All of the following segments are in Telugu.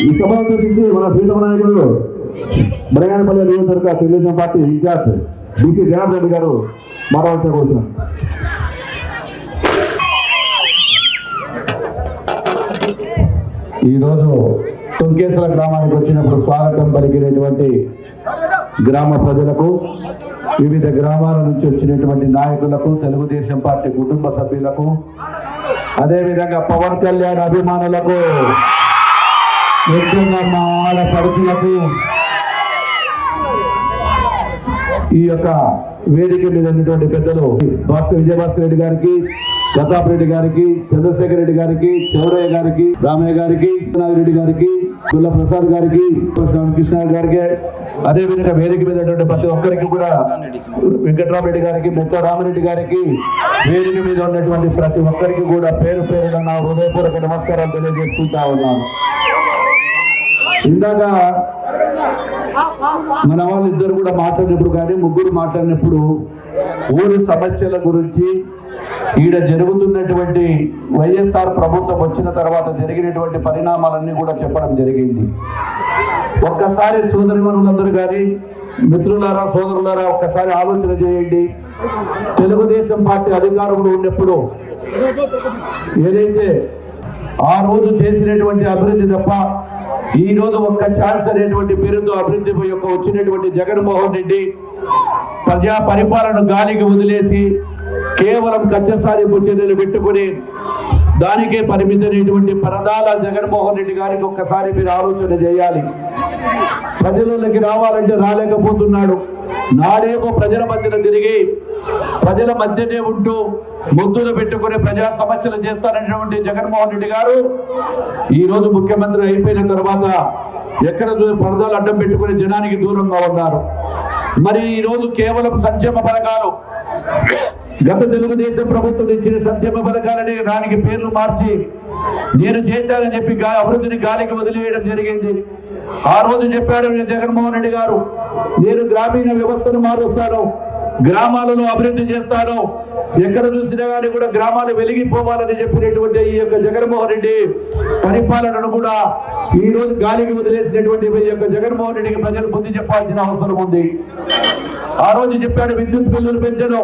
ఈ సభను ఉద్దేశించి మన ప్రీతమ నాయకులు బ్రయాణపల్లి నియోజకవర్గ Telugu Desam party incharge BC Janardhan Reddy గారు మాట్లాడాల్సిన కూర్చున్నారు. ఈరోజు తుంకేశ్వర గ్రామానికి వచ్చినప్పుడు స్వాగతం పలికినటువంటి గ్రామ ప్రజలకు వివిధ గ్రామాల నుంచి వచ్చినటువంటి నాయకులకు తెలుగుదేశం పార్టీ కుటుంబ సభ్యులకు అదేవిధంగా పవన్ కళ్యాణ్ అభిమానులకు ముఖ్యంగా మా ఆడపడుతులకు ఈ యొక్క వేదిక మీద ఉన్నటువంటి పెద్దలు భాస్కర్ విజయభాస్కర్ రెడ్డి గారికి ప్రతాప్ రెడ్డి గారికి చంద్రశేఖర్ రెడ్డి గారికి చౌరయ్య గారికి రామయ్య గారికి రెడ్డి గారికి గుల్ల ప్రసాద్ గారికి కృష్ణ గారికి అదే విధంగా వేదిక మీద ప్రతి ఒక్కరికి కూడా వెంకట్రామరెడ్డి గారికి ముక్క రామరెడ్డి గారికి వేదిక మీద ఉన్నటువంటి ప్రతి ఒక్కరికి కూడా పేరు పేరున నా హృదయపూర్వక నమస్కారాలు తెలియజేసుకుంటా ఉన్నాను. ఇందాక మన వాళ్ళు ఇద్దరు కూడా మాట్లాడినప్పుడు కానీ ముగ్గురు మాట్లాడినప్పుడు ఊరి సమస్యల గురించి ఈడ జరుగుతున్నటువంటి వైఎస్ఆర్ ప్రభుత్వం వచ్చిన తర్వాత జరిగినటువంటి పరిణామాలన్నీ కూడా చెప్పడం జరిగింది. ఒక్కసారి సోదరిమణులందరూ కానీ మిత్రులారా సోదరులారా ఒక్కసారి ఆలోచన చేయండి. తెలుగుదేశం పార్టీ అధికారంలో ఉన్నప్పుడు ఏదైతే ఆ రోజు చేసినటువంటి అభివృద్ధి తప్ప ఈ రోజు ఒక్క ఛాన్స్ అనేటువంటి పేరుతో అభివృద్ధి యొక్క వచ్చినటువంటి జగన్మోహన్ రెడ్డి ప్రజా పరిపాలన గాలికి వదిలేసి కేవలం కచ్చ సాధింపు చర్యలు పెట్టుకుని దానికే పరిమితమైనటువంటి పరదాల జగన్మోహన్ రెడ్డి గారికి ఒక్కసారి మీరు ఆలోచన చేయాలి. ప్రజలకి రావాలంటే రాలేకపోతున్నాడు. నాడేమో ప్రజల మధ్యన తిరిగి ప్రజల మధ్యనే ఉంటూ ముద్దులు పెట్టుకునే ప్రజా సమస్యలు చేస్తారనేటువంటి జగన్మోహన్ రెడ్డి గారు ఈ రోజు ముఖ్యమంత్రి అయిపోయిన తర్వాత ఎక్కడ పరదాలు అడ్డం పెట్టుకుని జనానికి దూరంగా ఉన్నారు. మరి ఈ రోజు కేవలం సంక్షేమ పథకాలు. గత తెలుగుదేశం ప్రభుత్వం ఇచ్చిన సంక్షేమ పథకాలని దానికి పేర్లు మార్చి నేను చేశానని చెప్పి అభివృద్ధిని గాలికి వదిలివేయడం జరిగింది. ఆ రోజు చెప్పాడు జగన్మోహన్ రెడ్డి గారు నేను గ్రామీణ వ్యవస్థను మారుస్తాను. గ్రామాలను అభివృద్ధి చేస్తాను. ఎక్కడ చూసినా కానీ కూడా గ్రామాలు వెలిగిపోవాలని చెప్పినటువంటి ఈ యొక్క జగన్మోహన్ రెడ్డి పరిపాలనను కూడా ఈ రోజు గాలికి వదిలేసినటువంటి ఈ యొక్క జగన్మోహన్ రెడ్డికి ప్రజలు బుద్ధి చెప్పాల్సిన అవసరం ఉంది. ఆ రోజు చెప్పాడు విద్యుత్ బిల్లులు పెంచను.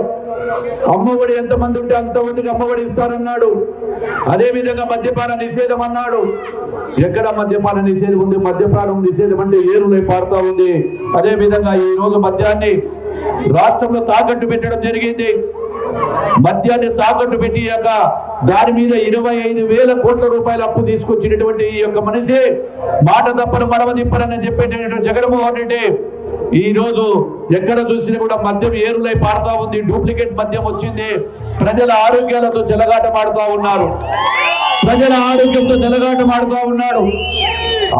అమ్మఒడి ఎంతమంది ఉంటే అంతమందికి అమ్మఒడి ఇస్తారన్నాడు అదే విధంగా మద్యపాన నిషేధం అన్నాడు. ఎక్కడ మద్యపాన నిషేధం ఉంది? మద్యపానం నిషేధం అంటే ఏరులై పారుతా ఉంది. అదే విధంగా ఈ రోజు మద్యాన్ని రాష్ట్రంలో తాకట్టు పెట్టడం జరిగింది. మద్యాన్ని తాకట్టు పెట్టి యొక్క దాని మీద ఇరవై ఐదు వేల కోట్ల రూపాయల అప్పు తీసుకొచ్చినటువంటి ఈ యొక్క మనిషి మాట తప్పను మడవ తిప్పనని చెప్పేటటువంటి జగన్మోహన్ రెడ్డి ఈ రోజు ఎక్కడ చూసినా కూడా మద్యం ఏరులై పాడుతా ఉంది. డూప్లికేట్ మద్యం వచ్చింది. ప్రజల ఆరోగ్యాలతో చెలగాటమాడుతా ఉన్నారు. ప్రజల ఆరోగ్యంతో చెలగాటమాడుతా ఉన్నాడు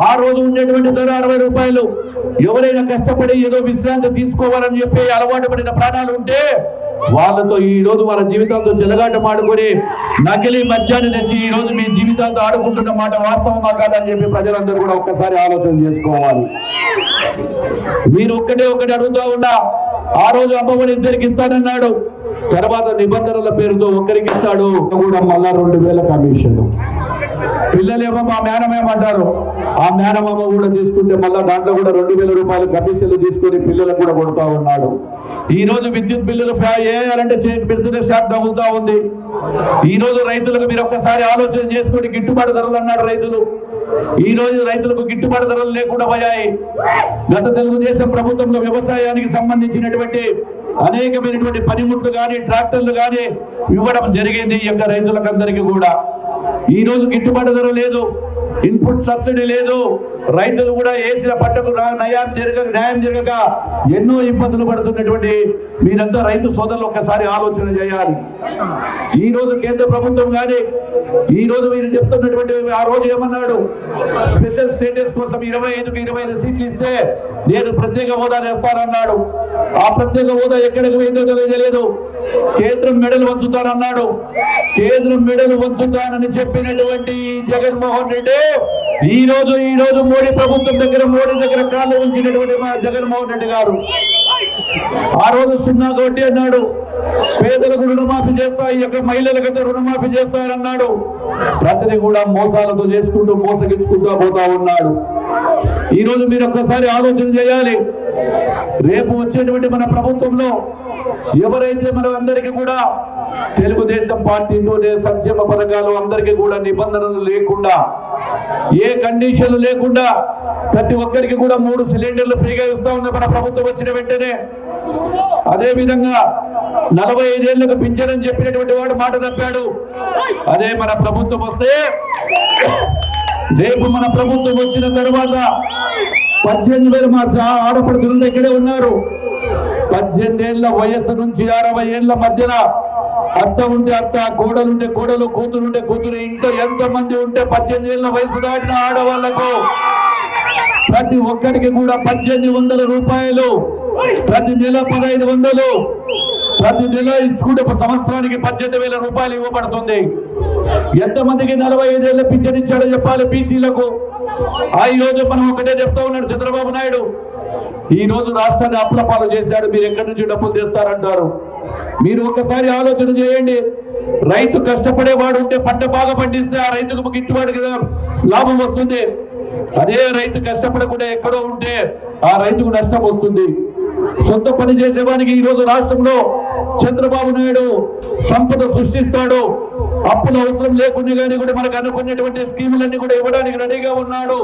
ఆ రోజు ఉండేటువంటి ధర అరవై రూపాయలు. ఎవరైనా కష్టపడి ఏదో విశ్రాంతి తీసుకోవాలని చెప్పి అలవాటు పడిన ప్రాణాలు ఉంటే వాళ్ళతో ఈ రోజు వాళ్ళ జీవితాలతో చెలగాట మాడుకొని నకిలీ మద్యాన్ని తెచ్చి ఈ రోజు మీ జీవితాలతో ఆడుకుంటున్న మాట వాస్తవమా కాదని చెప్పి ప్రజలందరూ కూడా ఒక్కసారి ఆలోచన చేసుకోవాలి. మీరు ఒక్కటే ఒకటి అడుగుతా ఉన్నా ఆ రోజు అమ్మఒడి ఇద్దరికి ఇస్తానన్నాడు. తర్వాత నిబంధనల పేరుతో ఒక్కరికి ఇస్తాడు. కూడా మళ్ళా రెండు వేల కమిషన్ పిల్లలేమో మా మేనమేమంటారు? ఆ మేనమామ కూడా తీసుకుంటే మళ్ళా దాంట్లో కూడా రెండు వేల రూపాయలు కమిషన్లు తీసుకొని పిల్లలకు కూడా కొడుతూ ఉన్నాడు. ఈ రోజు విద్యుత్ బిల్లులు చేయాలంటే వేయాలంటే పెడుతున్న తగులుతా ఉంది. ఈ రోజు రైతులకు మీరు ఒక్కసారి ఆలోచన చేసుకొని గిట్టుబాటు ధరలు అన్నాడు రైతులు. ఈ రోజు రైతులకు గిట్టుబాటు ధరలు లేకుండా పోయాయి. గత తెలుగుదేశం ప్రభుత్వంలో వ్యవసాయానికి సంబంధించినటువంటి అనేకమైనటువంటి పనిముట్లు కానీ ట్రాక్టర్లు కానీ ఇవ్వడం జరిగింది ఈ యొక్క రైతులకందరికీ కూడా. ఈ రోజు గిట్టుబాటు ధర లేదు. ఇన్పుట్ సబ్సిడీ లేదు. రైతులు కూడా వేసిన పంటకు రా- నయం న్యాయం జరగక ఎన్నో ఇబ్బందులు పడుతున్నటువంటి మీరంతా రైతు సోదరులు ఒక్కసారి ఆలోచన చేయాలి. ఈ రోజు కేంద్ర ప్రభుత్వం కానీ ఈ రోజు మీరు చెప్తున్నటువంటి ఆ రోజు ఏమన్నాడు? స్పెషల్ స్టేటస్ కోసం ఇరవై ఐదుకి ఇరవై ఐదు సీట్లు ఇస్తే నేను ప్రత్యేక హోదా తెస్తానన్నాడు. ఆ ప్రత్యేక హోదా ఎక్కడికి పోయిందో తెలియలేదు. కేంద్రం మెడలు వంచుతానన్నాడు. కేంద్రం మెడలు వంచుతానని చెప్పినటువంటి జగన్మోహన్ రెడ్డి ఈ రోజు ఈ రోజు మోడీ ప్రభుత్వం దగ్గర మోడీ దగ్గర కాళ్ళు ఉంచినటువంటి మా జగన్మోహన్ రెడ్డి గారు. ఆ రోజు సున్నా కోటి అన్నాడు. పేదలకు రుణమాఫీ చేస్తా ఈ యొక్క మహిళలకైతే రుణమాఫీ చేస్తారన్నాడు. ప్రతిని కూడా మోసాలతో చేసుకుంటూ మోసగించుకుంటూ పోతా ఉన్నాడు. ఈ రోజు మీరు ఒక్కసారి ఆలోచన చేయాలి. రేపు వచ్చేటువంటి మన ప్రభుత్వంలో ఎవరైతే మన అందరికీ కూడా తెలుగుదేశం పార్టీతోనే సంక్షేమ పథకాలు అందరికీ కూడా నిబంధనలు లేకుండా ఏ కండిషన్లు లేకుండా ప్రతి ఒక్కరికి కూడా మూడు సిలిండర్లు ఫ్రీగా ఇస్తా ఉంది మన ప్రభుత్వం వచ్చిన వెంటనే అదే విధంగా నలభై ఐదేళ్ళకు పింఛనని చెప్పినటువంటి వాడు మాట తప్పాడు. అదే మన ప్రభుత్వం వస్తే రేపు మన ప్రభుత్వం వచ్చిన తర్వాత పద్దెనిమిది వేలు మా చా- ఇక్కడే ఉన్నారు. పద్దెనిమిది ఏళ్ళ వయస్సు నుంచి అరవై ఏళ్ళ మధ్యన అత్త ఉంటే అత్త కోడలుంటే కోడలు కూతురుంటే కూతురు ఇంట్లో ఎంత మంది ఉంటే పద్దెనిమిది ఏళ్ళ వయసు దాటిన ఆడవాళ్ళకు ప్రతి ఒక్కరికి కూడా పద్దెనిమిది వందల రూపాయలు ప్రతి నెల పదహైదు వందలు ప్రతి నెల ఇచ్చుకుంటే సంవత్సరానికి పద్దెనిమిది వేల రూపాయలు ఇవ్వబడుతుంది. ఎంతమందికి నలభై ఐదేళ్ళ పింఛన్ ఇచ్చాడో చెప్పాలి బీసీలకు. ఆ ఈ రోజు మనం ఒకటే చెప్తా ఉన్నాడు చంద్రబాబు నాయుడు. ఈ రోజు రాష్ట్రాన్ని అప్పులపాలం చేశాడు. మీరు ఎక్కడి నుంచి డబ్బులు తెస్తారంటారు? మీరు ఒకసారి ఆలోచన చేయండి. రైతు కష్టపడేవాడు ఉంటే పంట బాగా పండిస్తే ఆ రైతుకు గిట్టుబాటు కదా లాభం వస్తుంది. అదే రైతు కష్టపడకుండా ఎక్కడో ఉంటే ఆ రైతుకు నష్టం వస్తుంది. సొంత పని చేసేవానికి ఈ రోజు రాష్ట్రంలో చంద్రబాబు నాయుడు సంపద సృష్టిస్తాడు. అప్పులు అవసరం లేకుండా కానీ కూడా మనకు అనుకున్నటువంటి స్కీములన్నీ కూడా ఇవ్వడానికి రెడీగా ఉన్నాడు.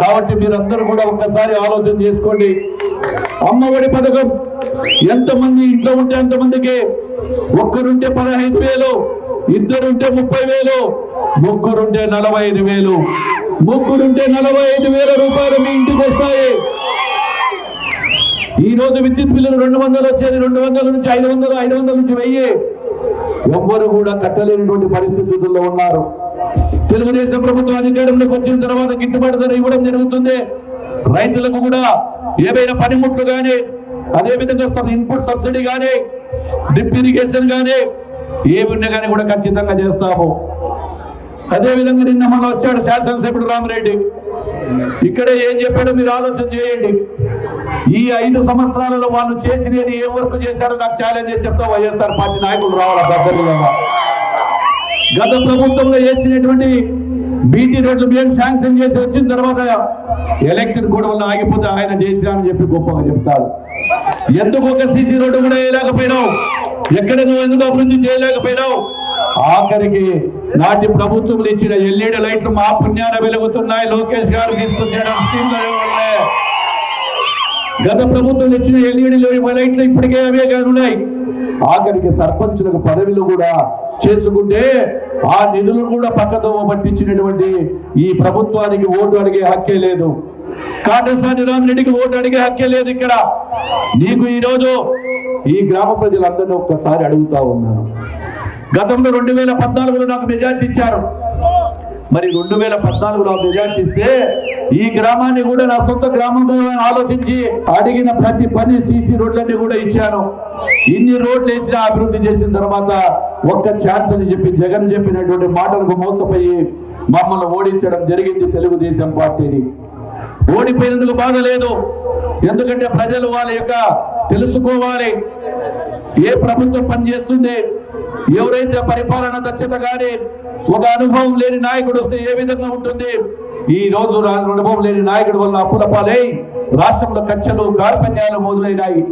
కాబట్టి మీరందరూ కూడా ఒక్కసారి ఆలోచన చేసుకోండి. అమ్మఒడి పథకం ఎంతమంది ఇంట్లో ఉంటే అంతమందికి? ఒక్కరుంటే పదహైదు వేలు ఇద్దరుంటే ముప్పై వేలు ముగ్గురుంటే నలభై ఐదు వేలు. ముగ్గురుంటే నలభై ఐదు వేల రూపాయలు మీ ఇంటికి వస్తాయి. ఈ రోజు విద్యుత్ బిల్లులు రెండు వందలు వచ్చేది రెండు వందల నుంచి ఐదు వందలు ఐదు వందల నుంచి వెయ్యి. ఎవ్వరు కూడా కట్టలేనటువంటి పరిస్థితుల్లో ఉన్నారు. తెలుగుదేశం ప్రభుత్వం అధికారంలోకి వచ్చిన తర్వాత గిట్టుబాటు ధర ఇవ్వడం జరుగుతుంది. రైతులకు కూడా ఏవైనా పనిముట్లు కానీ అదేవిధంగా ఇన్పుట్ సబ్సిడీ కానీ డ్రిప్ ఇరిగేషన్ కానీ ఏమి ఉన్నా కానీ కూడా ఖచ్చితంగా చేస్తాము. అదేవిధంగా నిన్న మొన్న వచ్చాడు శాసనసభ్యుడు రామరెడ్డి. ఇక్కడే ఏం చెప్పాడో మీరు ఆలోచన చేయండి. ఈ ఐదు సంవత్సరాలలో వాళ్ళు చేసినది ఏ వర్క్ చేశారో నాకు ఛాలెంజ్ చేసి చెప్తా వైఎస్ఆర్ పార్టీ నాయకులు రావాలి పెద్దలుగా గత ప్రభుత్వంలో చేసినటువంటి బీటీ రోడ్లు మేము శాంక్షన్ చేసి వచ్చిన తర్వాత ఎలక్షన్ గొడవలు ఆగిపోతే ఆయన చేశానని చెప్పి గొప్పగా చెప్తాడు. ఎందుకు ఒక సీసీ రోడ్డు కూడా వేయలేకపోయినావు? ఎక్కడ నువ్వు ఎందుకు అభివృద్ధి చేయలేకపోయినావు? ఆఖరికి నాటి ప్రభుత్వం ఇచ్చిన ఎల్ఈడి లైట్లు మా పుణ్యాన వెలుగుతున్నాయి. లోకేష్ గారు తీసుకొచ్చిన స్కీమ్ గత ప్రభుత్వం ఇచ్చిన మన లైట్లు ఇప్పటికే అవే కానున్నాయి. ఆఖరికి సర్పంచులకు పదవులు కూడా చేసుకుంటే ఆ నిధులు కూడా పక్కతో పట్టించినటువంటి ఈ ప్రభుత్వానికి ఓటు అడిగే హక్కే లేదు. కాటసాని రామరెడ్డికి ఓటు అడిగే హక్కే లేదు ఇక్కడ. నీకు ఈ రోజు ఈ గ్రామ ప్రజలందరినీ ఒక్కసారి అడుగుతా ఉన్నాను. గతంలో రెండు వేల పద్నాలుగులో నాకు మెజార్టీ ఇచ్చారు. మరి రెండు వేల పద్నాలుగులో మెజార్టీ ఇస్తే ఈ గ్రామాన్ని కూడా నా సొంత గ్రామంగా ఆలోచించి అడిగిన ప్రతి పని సీసీ రోడ్లన్నీ కూడా ఇచ్చాను. ఇన్ని రోడ్లు వేసినా అభివృద్ధి చేసిన తర్వాత ఒక్క ఛాన్స్ అని చెప్పి జగన్ చెప్పినటువంటి మాటలకు మోసపోయి మమ్మల్ని ఓడించడం జరిగింది తెలుగుదేశం పార్టీని. ఓడిపోయినందుకు బాధ లేదు. ఎందుకంటే ప్రజలు వాళ్ళ యొక్క తెలుసుకోవాలి. ఏ ప్రభుత్వం పనిచేస్తుంది? ఎవరైతే పరిపాలన దక్షత కానీ ఒక అనుభవం లేని నాయకుడు వస్తే ఏ విధంగా ఉంటుంది? ఈ రోజు అనుభవం లేని నాయకుడి వల్ల అప్పుల పాలై రాష్ట్రంలో కక్షలు కార్పణ్యాలు మొదలైనాయి.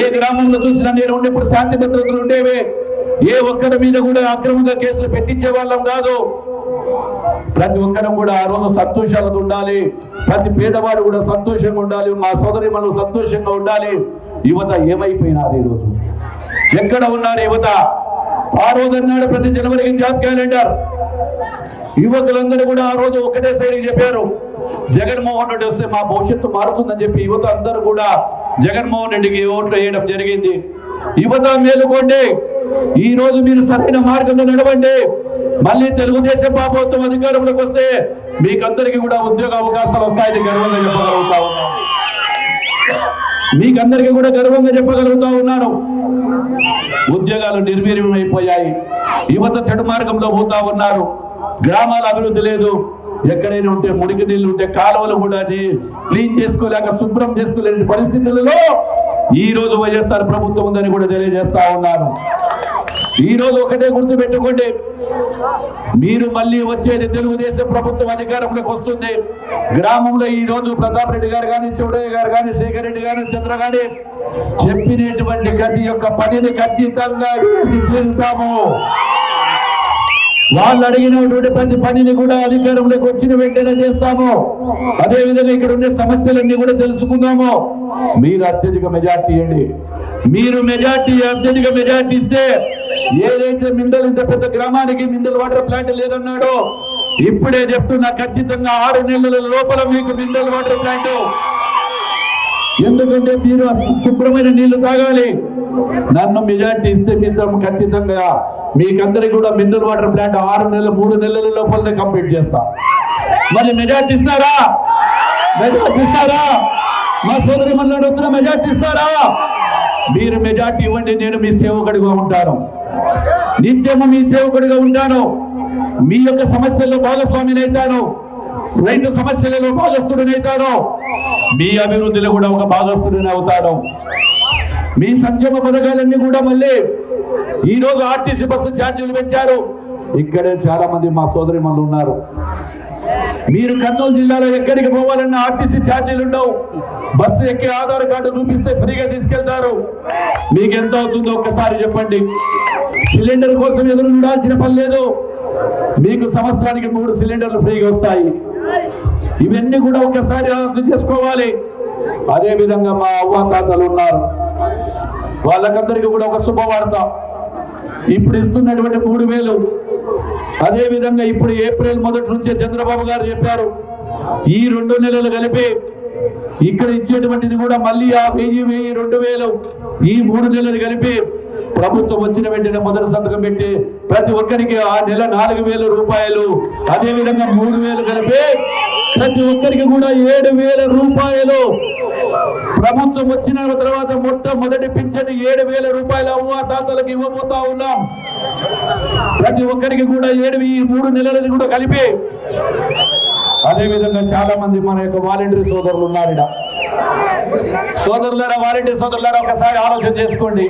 ఏ గ్రామంలో చూసినా నేను ఉండేప్పుడు శాంతి భద్రతలు ఉండేవే. ఏ ఒక్కరి మీద కూడా అక్రమంగా కేసులు పెట్టించే వాళ్ళం కాదు. ప్రతి ఒక్కరం కూడా ఆ రోజు సంతోషాలతో ఉండాలి. ప్రతి పేదవాడు కూడా సంతోషంగా ఉండాలి. మా సోదరి మనం సంతోషంగా ఉండాలి. యువత ఏమైపోయినారు ఈరోజు రోజు? ఎక్కడ ఉన్నారు యువత? ఆ రోజు అన్నాడు ప్రతి జనవరికి జాబ్ క్యాలెండర్. యువకులందరూ కూడా ఆ రోజు ఒకటే సైడ్ చెప్పారు. జగన్మోహన్ రెడ్డి వస్తే మా భవిష్యత్తు మారుతుందని చెప్పి యువత అందరూ కూడా జగన్మోహన్ రెడ్డికి ఓట్లు వేయడం జరిగింది. యువత మేలుకోండి. ఈ రోజు మీరు సరైన మార్గంలో నడవండి. మళ్ళీ తెలుగుదేశం ప్రభుత్వం అధికారంలోకి వస్తే మీకందరికీ కూడా ఉద్యోగ అవకాశాలు వస్తాయని గర్వంగా చెప్పగలుగుతా ఉన్నాం మీకందరికీ కూడా గర్వంగా చెప్పగలుగుతా ఉన్నాను. ఉద్యోగాలు నిర్వీర్యమైపోయాయి. యువత చెడు మార్గంలో పోతా ఉన్నారు. గ్రామాల అభివృద్ధి లేదు. ఎక్కడైనా ఉంటే మురికి నీళ్ళు ఉంటే కాలువలు కూడా క్లీన్ చేసుకోలేక శుభ్రం చేసుకోలేని పరిస్థితులలో ఈ రోజు వైఎస్ఆర్ ప్రభుత్వం ఉందని కూడా తెలియజేస్తా ఉన్నాను. ఈ రోజు ఒకటే గుర్తు పెట్టుకోండి. మీరు మళ్ళీ వచ్చేది తెలుగుదేశం ప్రభుత్వం అధికారంలోకి వస్తుంది. గ్రామంలో ఈ రోజు ప్రతాప్ రెడ్డి గారు కానీ చౌడయ్య గారు కానీ శేఖర్ రెడ్డి గారు చంద్ర గారి చెప్పినటువంటి గది యొక్క పనిని ఖచ్చితంగా తీరుతాము వాళ్ళు అడిగినటువంటి ప్రతి పనిని కూడా అధికారంలోకి వచ్చిన వెంటనే చేస్తాము. అదే విధంగా ఇక్కడ ఉండే సమస్యలన్నీ కూడా తెలుసుకుందాము. మీరు అత్యధిక మెజార్టీ అండి మీరు మెజార్టీ అత్యధిక మెజార్టీ ఇస్తే ఏదైతే మిండల్ ఇంత పెద్ద గ్రామానికి మిండల్ వాటర్ ప్లాంట్ లేదన్నాడో ఇప్పుడే చెప్తున్నా ఖచ్చితంగా ఆరు నెలల లోపల మీకు మిండల్ వాటర్ ప్లాంట్. ఎందుకంటే మీరు శుభ్రమైన నీళ్ళు తాగాలి. నన్ను మెజార్టీ ఇస్తే మీతో ఖచ్చితంగా మీకందరికి కూడా మినరల్ వాటర్ ప్లాంట్ ఆరు నెలలు మూడు నెలల లోపలనే కంప్లీట్ చేస్తా. మరి మెజార్టీ ఇస్తారా? మెజార్టీ ఇస్తారా? మా సోదరి మళ్ళీ మెజార్టీ ఇస్తారా? మీరు మెజార్టీ ఇవ్వండి నేను మీ సేవకుడిగా ఉంటాను. నిత్యము మీ సేవకుడిగా ఉంటాను. మీ యొక్క సమస్యల్లో భాగస్వామినైతాను రైతు సమస్యలలో భాగస్థుడినైతాను మీ అభివృద్ధిలో కూడా ఒక భాగస్థుడిని అవుతాను. మీ సంక్షేమ పథకాలన్నీ కూడా మళ్ళీ ఈ రోజు ఆర్టీసీ బస్సు ఛార్జీలు పెంచారు. ఇక్కడే చాలా మంది మా సోదరి ఉన్నారు. మీరు కర్నూలు జిల్లాలో ఎక్కడికి పోవాలన్నా ఆర్టీసీ ఛార్జీలు ఉండవు. బస్సు ఎక్కి ఆధార్ కార్డు చూపిస్తే ఫ్రీగా తీసుకెళ్తారు. మీకు ఎంత అవుతుందో ఒక్కసారి చెప్పండి. సిలిండర్ కోసం ఎదురు చూడాల్సిన పని లేదు. మీకు సంవత్సరానికి మూడు సిలిండర్లు ఫ్రీగా వస్తాయి. ఇవన్నీ కూడా ఒకసారి ఆలోచన చేసుకోవాలి. అదే విధంగా మా అవ్వ తాతలు ఉన్నారు. వాళ్ళకందరికీ కూడా ఒక శుభవార్త. ఇప్పుడు ఇస్తున్నటువంటి మూడు వేలు అదేవిధంగా ఇప్పుడు ఏప్రిల్ మొదటి నుంచే చంద్రబాబు గారు చెప్పారు ఈ రెండు నెలలు కలిపి ఇక్కడ ఇచ్చేటువంటిది కూడా మళ్ళీ ఆ వెయ్యి వెయ్యి రెండు వేలు. ఈ మూడు నెలలు కలిపి ప్రభుత్వం వచ్చిన వెంటనే మొదటి సంతకం పెట్టి ప్రతి ఒక్కరికి ఆ నెల నాలుగు వేల రూపాయలు అదేవిధంగా మూడు వేలు కలిపి ప్రతి ఒక్కరికి కూడా ఏడు వేల రూపాయలు. ప్రభుత్వం వచ్చిన తర్వాత మొట్టమొదటి పింఛను ఏడు వేల రూపాయల అవ్వ తాతలకు ఇవ్వబోతా ఉన్నాం. ప్రతి ఒక్కరికి కూడా ఏడు ఈ మూడు నెలలది కూడా కలిపి. అదే విధంగా చాలా మంది మన యొక్క వాలంటీర్ సోదరులు ఉన్నారు సోదరులారా వాలంటీర్ సోదరులారా ఒకసారి ఆలోచన చేసుకోండి.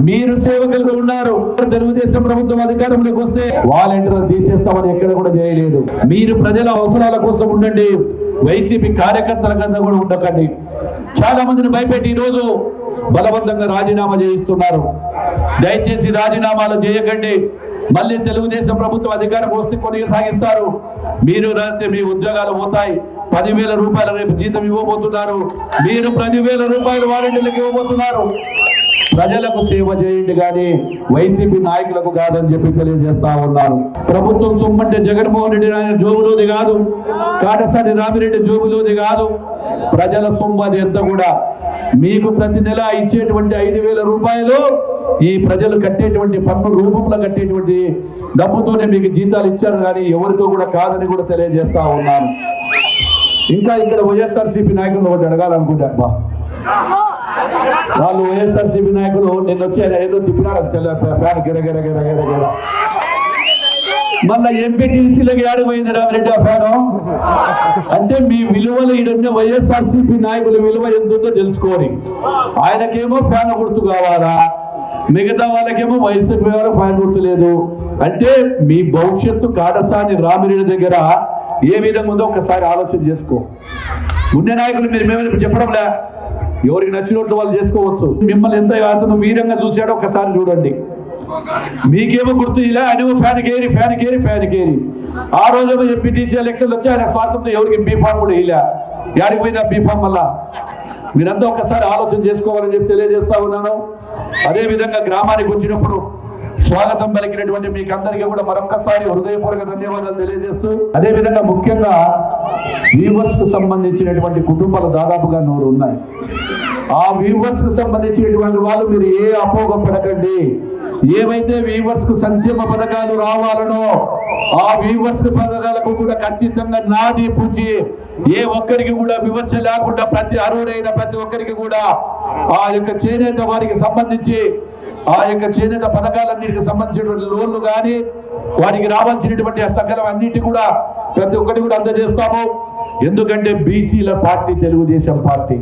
మీరు సేవకులుగా ఉన్నారు. తెలుగుదేశం ప్రభుత్వం అధికారంలోకి వస్తే వాలంటీర్ తీసేస్తామని ఎక్కడ కూడా చేయలేదు. మీరు ప్రజల అవసరాల కోసం ఉండండి. వైసీపీ కార్యకర్తల కన్నా కూడా ఉండకండి. చాలా మందిని భయపెట్టి ఈ రోజు బలవంతంగా రాజీనామా చేయిస్తున్నారు. దయచేసి రాజీనామాలు చేయకండి. మళ్ళీ తెలుగుదేశం ప్రభుత్వం అధికారం వస్తే కొనసాగిస్తారు. మీరు రాస్తే మీ ఉద్యోగాలు పోతాయి. పదివేల రూపాయల రేపు జీతం ఇవ్వబోతున్నారు. మీరు పదివేల రూపాయలు వారంటీలకు ఇవ్వబోతున్నారు. ప్రజలకు సేవ చేయండి కానీ వైసీపీ నాయకులకు కాదని చెప్పి తెలియజేస్తా ఉన్నారు. ప్రభుత్వం సొమ్మంటే జగన్మోహన్ రెడ్డి ఆయన జోబులోది కాదు. కాటసాని రామిరెడ్డి జోబులోది కాదు. ప్రజల సొమ్ము అది ఎంత కూడా. మీకు ప్రతి నెల ఇచ్చేటువంటి ఐదు వేల రూపాయలు ఈ ప్రజలు కట్టేటువంటి పన్ను రూపంలో కట్టేటువంటి డబ్బుతోనే మీకు జీతాలు ఇచ్చారు కానీ ఎవరితో కూడా కాదని కూడా తెలియజేస్తా ఉన్నాను ఇంకా ఇక్కడ వైఎస్ఆర్సీపీ నాయకులు ఒకటి అడగాలనుకుంటారు బా వాళ్ళు వైఎస్ఆర్సీపీ నాయకులు నిన్న వచ్చి ఏదో తిప్పినారు తెల్ల ఫ్యాన్ గిర గిర గిర గిర గిర. మళ్ళా ఎంపీటీసీలకు ఆడిపోయింది రామిరెడ్డి ఆ ఫ్యాను? అంటే మీ విలువలు ఈడున్న వైఎస్ఆర్సీపీ నాయకుల విలువ ఎంత ఉందో తెలుసుకోని. ఆయనకేమో ఫ్యాన్ గుర్తు కావాలా? మిగతా వాళ్ళకేమో వైసీపీ వారు ఫ్యాన్ గుర్తు లేదు. అంటే మీ భవిష్యత్తు కాటసాని రామిరెడ్డి దగ్గర ఏ విధంగా ఉందో ఒకసారి ఆలోచన చేసుకో. ఉండే నాయకులు మీరు మేమే చెప్పడంలే. ఎవరికి నచ్చినట్లు వాళ్ళు చేసుకోవచ్చు. మిమ్మల్ని ఎంత అతను వీరంగా చూశాడో ఒకసారి చూడండి. మీకేమో గుర్తు ఇలా ఆయన ఫ్యాన్ కేరి ఫ్యాన్ కేరి ఫ్యాన్ కేరి. ఆ రోజు ఎంపీటీసీ ఎలక్షన్లు వచ్చి ఆయన స్వార్థంతో ఎవరికి బీఫామ్ కూడా ఇలా యాడికి పోయిందా బీఫామ్ వల్ల మీరంతా ఒకసారి ఆలోచన చేసుకోవాలని చెప్పి తెలియజేస్తా ఉన్నాను. అదే విధంగా గ్రామానికి వచ్చినప్పుడు స్వాగతం పలికినటువంటి మీకు అందరికీ కూడా మరొకసారి హృదయపూర్వక ధన్యవాదాలు తెలియజేస్తూ అదే విధంగా ముఖ్యంగా వ్యూవర్స్కు సంబంధించినటువంటి కుటుంబాలు దాదాపుగా నూరు ఉన్నాయి. ఆ వ్యూవర్స్కు సంబంధించినటువంటి వాళ్ళు మీరు ఏ అపోగ పడకండి. ఏవైతే వీవర్స్కు సంక్షేమ పథకాలు రావాలనో ఆ వీవర్స్ పథకాలకు కూడా ఖచ్చితంగా నాది పూచి ఏ ఒక్కరికి కూడా వివక్ష లేకుండా ప్రతి అర్హుడైన ప్రతి ఒక్కరికి కూడా ఆ యొక్క చేనేత వారికి సంబంధించి ఆ యొక్క చేనేత పథకాలన్నిటికి సంబంధించినటువంటి లోన్లు కానీ వారికి రావాల్సినటువంటి సకలం అన్నిటి కూడా ప్రతి ఒక్కటి కూడా అందజేస్తాము. ఎందుకంటే బీసీల పార్టీ తెలుగుదేశం పార్టీ.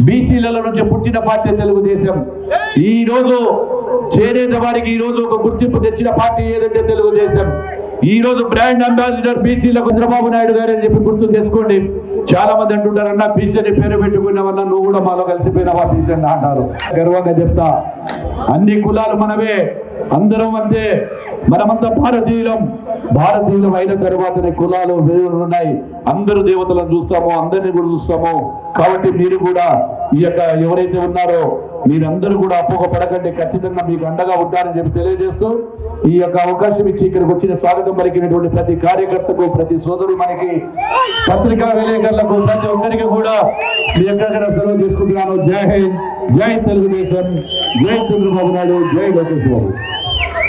బీసీలలో నుంచి పుట్టిన పార్టీ తెలుగుదేశం. ఈ రోజు చేనేత వారికి ఈ రోజు ఒక గుర్తింపు తెచ్చిన పార్టీ ఏదంటే తెలుగుదేశం ఈ రోజు బ్రాండ్ అంబాసిడర్ బీసీలకు చంద్రబాబు నాయుడు గారు అని చెప్పి గుర్తు చేసుకోండి. చాలా మంది అంటుంటారన్నా బీసీ అని పేరు పెట్టుకున్నామన్నా నువ్వు కూడా మాలో కలిసిపోయినావా? బీసీ అంటారు. గర్వంగా చెప్తా అన్ని కులాలు మనవే అందరం అంతే. మనమంతా భారతీయులం. భారతీయులం అయిన తర్వాతనే కులాలు వేరులు ఉన్నాయి. అందరు దేవతలను చూస్తాము అందరినీ కూడా చూస్తాము. కాబట్టి మీరు కూడా ఈ యొక్క ఎవరైతే ఉన్నారో మీరందరూ కూడా అపోహ పడకండి ఖచ్చితంగా మీకు అండగా ఉంటారని చెప్పి తెలియజేస్తూ ఈ యొక్క అవకాశం ఇచ్చి ఇక్కడికి వచ్చిన స్వాగతం పలికినటువంటి ప్రతి కార్యకర్తకు ప్రతి సోదరు మనకి పత్రికా విలేకరులకు ప్రతి ఒక్కరికి కూడా మీ యొక్క సెలవు తీసుకుంటున్నాను. జై హింద్ జై తెలుగుదేశం జై చంద్రబాబు నాయుడు జై లోకేష్ బాబు.